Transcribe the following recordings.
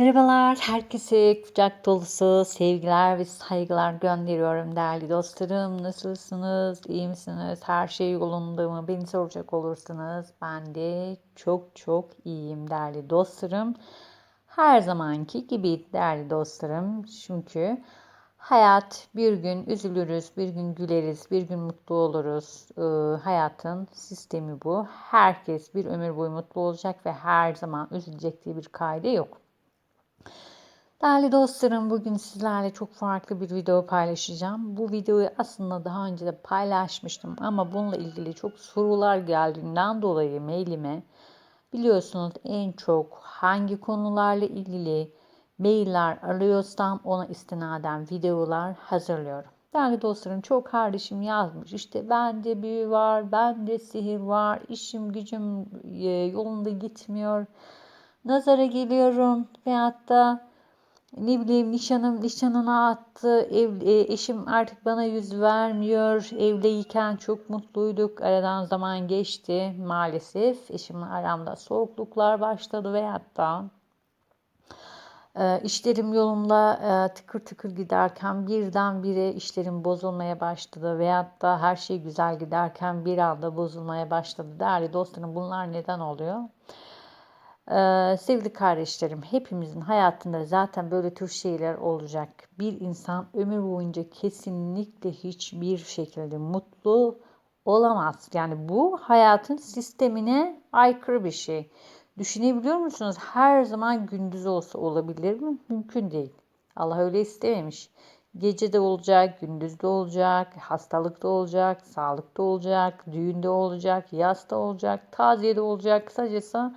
Merhabalar, herkese kucak dolusu sevgiler ve saygılar gönderiyorum değerli dostlarım. Nasılsınız, iyi misiniz, her şey yolunda mı? Beni soracak olursanız ben de çok çok iyiyim değerli dostlarım. Her zamanki gibi değerli dostlarım. Çünkü hayat bir gün üzülürüz, bir gün güleriz, bir gün mutlu oluruz. Ee, hayatın sistemi bu. Herkes bir ömür boyu mutlu olacak ve her zaman üzülecek diye bir kaide yok. Değerli dostlarım bugün sizlerle çok farklı bir video paylaşacağım. Bu videoyu aslında daha önce de paylaşmıştım ama bununla ilgili çok sorular geldiğinden dolayı mailime biliyorsunuz en çok hangi konularla ilgili mailler arıyorsam ona istinaden videolar hazırlıyorum. Değerli dostlarım çok kardeşim yazmış işte bende büyü var, bende sihir var, işim gücüm e, yolunda gitmiyor, nazara geliyorum veyahut da ne bileyim nişanım nişanına attı. Ev, e, eşim artık bana yüz vermiyor. Evliyken çok mutluyduk. Aradan zaman geçti maalesef. Eşimle aramda soğukluklar başladı ve hatta e, işlerim yolunda e, tıkır tıkır giderken birdenbire işlerim bozulmaya başladı veyahut da her şey güzel giderken bir anda bozulmaya başladı. Değerli dostlarım bunlar neden oluyor? Ee, sevgili kardeşlerim, hepimizin hayatında zaten böyle tür şeyler olacak. Bir insan ömür boyunca kesinlikle hiçbir şekilde mutlu olamaz. Yani bu hayatın sistemine aykırı bir şey. Düşünebiliyor musunuz? Her zaman gündüz olsa olabilir mi? Mümkün değil. Allah öyle istememiş. Gece de olacak, gündüz de olacak, hastalık da olacak, sağlık da olacak, düğün de olacak, yaz da olacak, taziye de olacak. Kısacası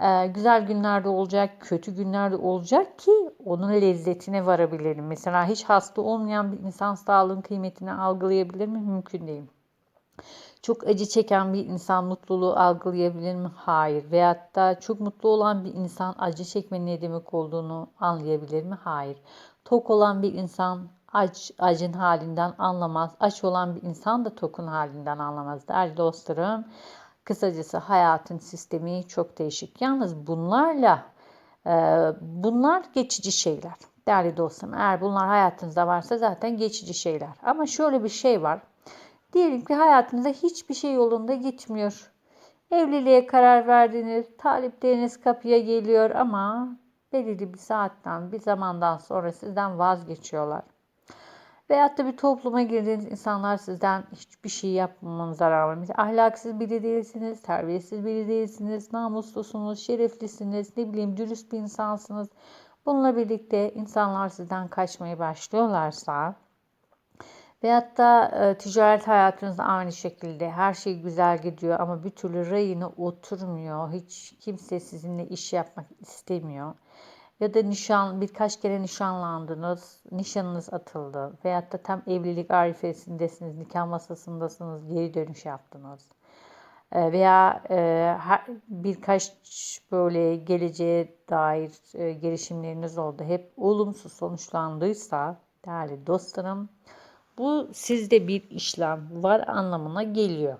ee, güzel günlerde olacak, kötü günlerde olacak ki onun lezzetine varabilelim. Mesela hiç hasta olmayan bir insan sağlığın kıymetini algılayabilir mi? Mümkün değil. Çok acı çeken bir insan mutluluğu algılayabilir mi? Hayır. Veyahut da çok mutlu olan bir insan acı çekmenin ne demek olduğunu anlayabilir mi? Hayır. Tok olan bir insan aç, acın halinden anlamaz. Aç olan bir insan da tokun halinden anlamaz. Değerli dostlarım, Kısacası hayatın sistemi çok değişik. Yalnız bunlarla e, bunlar geçici şeyler. Değerli dostum eğer bunlar hayatınızda varsa zaten geçici şeyler. Ama şöyle bir şey var. Diyelim ki hayatınızda hiçbir şey yolunda gitmiyor. Evliliğe karar verdiniz, talipleriniz kapıya geliyor ama belirli bir saatten, bir zamandan sonra sizden vazgeçiyorlar. Veyahut da bir topluma girdiğiniz insanlar sizden hiçbir şey yapmamanıza rağmen ahlaksız biri değilsiniz, terbiyesiz biri değilsiniz, namuslusunuz, şereflisiniz, ne bileyim dürüst bir insansınız. Bununla birlikte insanlar sizden kaçmaya başlıyorlarsa veyahut da e, ticaret hayatınızda aynı şekilde her şey güzel gidiyor ama bir türlü rayına oturmuyor. Hiç kimse sizinle iş yapmak istemiyor ya da nişan birkaç kere nişanlandınız, nişanınız atıldı veyahut da tam evlilik arifesindesiniz, nikah masasındasınız, geri dönüş yaptınız. Veya birkaç böyle geleceğe dair girişimleriniz oldu. Hep olumsuz sonuçlandıysa değerli dostlarım bu sizde bir işlem var anlamına geliyor.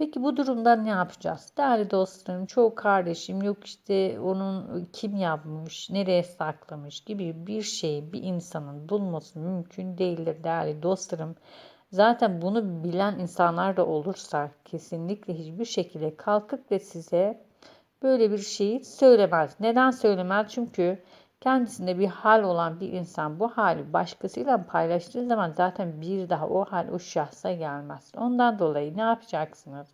Peki bu durumda ne yapacağız? Değerli dostlarım, çoğu kardeşim yok işte onun kim yapmış, nereye saklamış gibi bir şey bir insanın bulması mümkün değildir değerli dostlarım. Zaten bunu bilen insanlar da olursa kesinlikle hiçbir şekilde kalkıp ve size böyle bir şeyi söylemez. Neden söylemez? Çünkü kendisinde bir hal olan bir insan bu hali başkasıyla paylaştığı zaman zaten bir daha o hal o şahsa gelmez. Ondan dolayı ne yapacaksınız?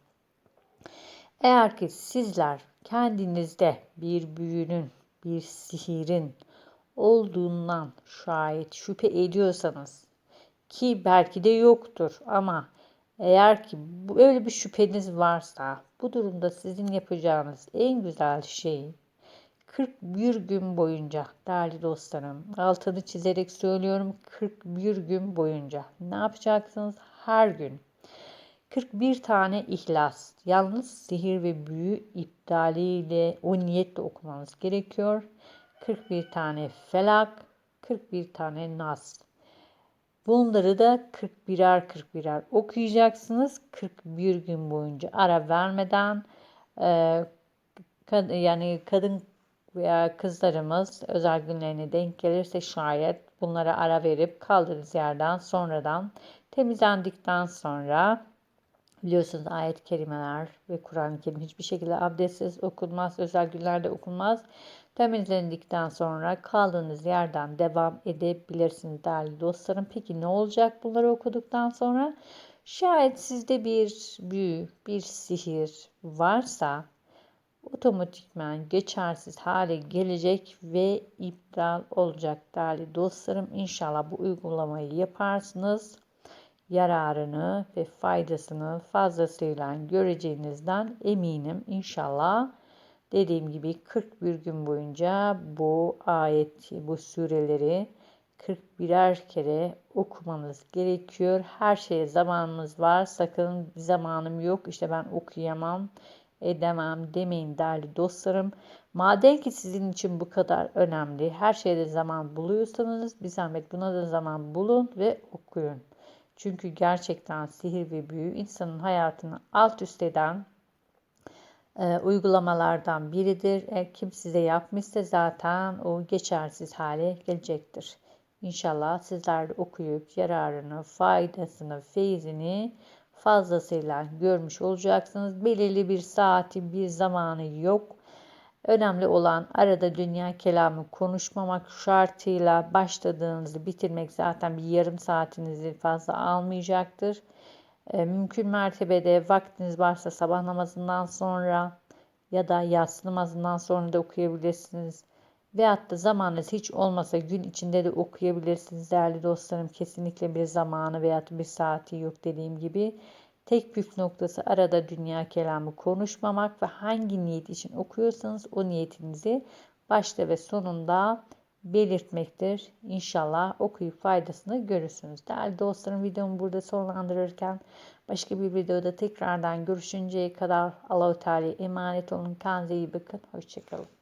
Eğer ki sizler kendinizde bir büyünün, bir sihirin olduğundan şayet şüphe ediyorsanız ki belki de yoktur ama eğer ki böyle bir şüpheniz varsa bu durumda sizin yapacağınız en güzel şey 41 gün boyunca değerli dostlarım altını çizerek söylüyorum 41 gün boyunca ne yapacaksınız? Her gün 41 tane ihlas. Yalnız sihir ve büyü iptaliyle o niyetle okumanız gerekiyor. 41 tane felak, 41 tane nas. Bunları da 41'er 41'er okuyacaksınız. 41 gün boyunca ara vermeden e, kad yani kadın kızlarımız özel günlerine denk gelirse şayet bunlara ara verip kaldığınız yerden sonradan temizlendikten sonra biliyorsunuz ayet-i kerimeler ve Kur'an-ı Kerim hiçbir şekilde abdestsiz okunmaz, özel günlerde okunmaz. Temizlendikten sonra kaldığınız yerden devam edebilirsiniz değerli dostlarım. Peki ne olacak bunları okuduktan sonra? Şayet sizde bir büyü, bir sihir varsa otomatikman geçersiz hale gelecek ve iptal olacak değerli dostlarım. İnşallah bu uygulamayı yaparsınız. Yararını ve faydasını fazlasıyla göreceğinizden eminim inşallah. Dediğim gibi 41 gün boyunca bu ayet, bu sureleri 41'er kere okumanız gerekiyor. Her şeye zamanımız var. Sakın zamanım yok işte ben okuyamam edemem demeyin değerli dostlarım. Madem ki sizin için bu kadar önemli, her şeyde zaman buluyorsanız bir zahmet buna da zaman bulun ve okuyun. Çünkü gerçekten sihir ve büyü insanın hayatını alt üst eden e, uygulamalardan biridir. Eğer kim size yapmışsa zaten o geçersiz hale gelecektir. İnşallah sizler de okuyup yararını, faydasını, feyzini fazlasıyla görmüş olacaksınız. Belirli bir saati, bir zamanı yok. Önemli olan arada dünya kelamı konuşmamak şartıyla başladığınızı bitirmek zaten bir yarım saatinizi fazla almayacaktır. E, mümkün mertebede vaktiniz varsa sabah namazından sonra ya da yatsı namazından sonra da okuyabilirsiniz. Veyahut da zamanınız hiç olmasa gün içinde de okuyabilirsiniz değerli dostlarım. Kesinlikle bir zamanı veyahut bir saati yok dediğim gibi. Tek püf noktası arada dünya kelamı konuşmamak ve hangi niyet için okuyorsanız o niyetinizi başta ve sonunda belirtmektir. İnşallah okuyup faydasını görürsünüz. Değerli dostlarım videomu burada sonlandırırken başka bir videoda tekrardan görüşünceye kadar Allahu Teala emanet olun. Kendinize iyi bakın. Hoşçakalın.